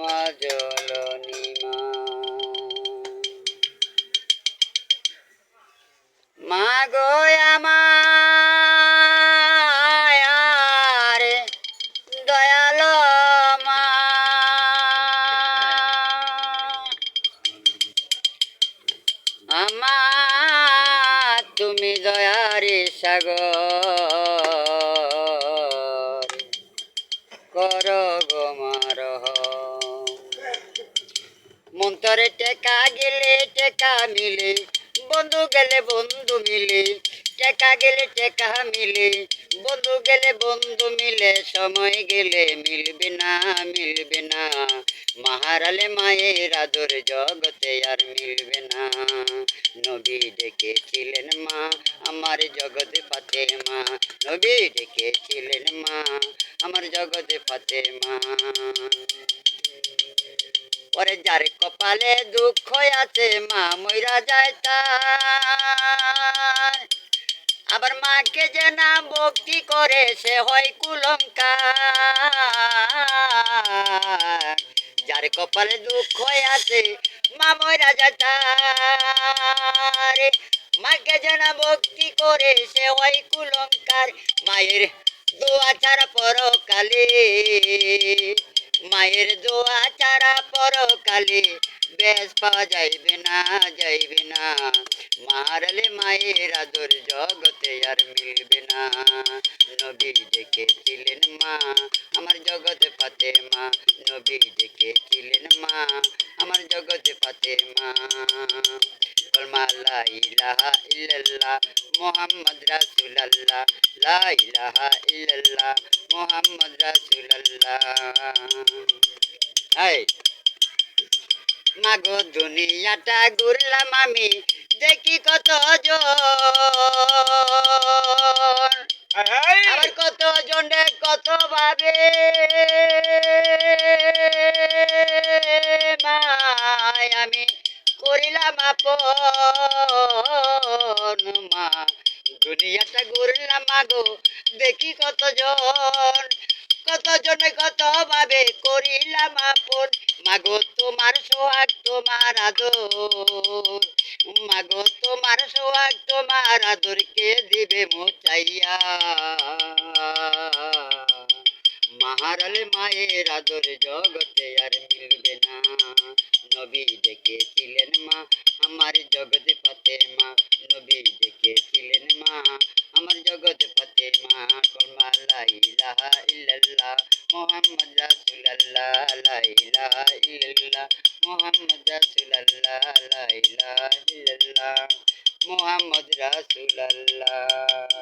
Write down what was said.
মা জলনী মা মা। আমার দয়াল মা আমার তুমি দয়ারে সাগর। কর গো মার মন্তরে টেকা গেলে টেকা মিলে, বন্ধু গেলে বন্ধু মিলে, টেকা গেলে টেকা মিলে, বন্ধু গেলে বন্ধু মিলে, সময় গেলে মিলবে না মিলবে না। মাহারালে মায়ের আদর জগতে আর মিলবে না। নবী ডেকেছিলেন মা, আমার জগতে ফাতে মা নবী ডেকেছিলেন মা আমার জগতে ফাতে মা ওরে যার কপালে দুঃখ আছে, মা মইরা যায় তার। আবার মাকে যে না ভক্তি করে, সে হয় কুলঙ্কার। যার কপালে দুঃখ আছে, মা মইরা যায় তার। মাকে যে না ভক্তি করে, সে হয় কুলঙ্কার। মায়ের দোয়া ছাড়া পরকালে, মায়ের দোয়া ছাড়া পরকালে, বেশ পাওয়া যাইবে না যাইবে না। মারলে মায়ের আদর জগতে আর মিলবে না। নবী ডেকেছিলেন মা, আমার জগতে পাতে মা নবী ডেকেছিলেন মা, আমার জগতে পাতে মা কলমা লা মোহাম্মদ রাসূলুল্লাহ। লা ইলাহা ইল্লাল্লাহ মোহাম্মদ রাসূলুল্লাহ এই মাগো দুনিয়াটা ঘুরলাম আমি দেখি কত জন। আবার কত জনে কত ভাবে মায় আমি করিলাম আপন। দুনিয়াটা ঘুরলাম মাগো, দেখি কতজন। কতজনে কত ভাবে করিলাম আপন। মাগো, তোমার সোহাগ, তোমার আদর। মাগো, তোমার সোহাগ, তোমার আদর কে দিবে মোচাইয়া মাহারালে মায়ের আদর জগতে আর মিলবে ইল্লাল্লাহ মোহাম্মদ রাসূলুল্লাহ লা ইলাহা ইল্লাল্লাহ মোহাম্মদ রাসূলুল্লাহ লা ইলাহা ইল্লাল্লাহ মোহাম্মদ রাসূলুল্লাহ।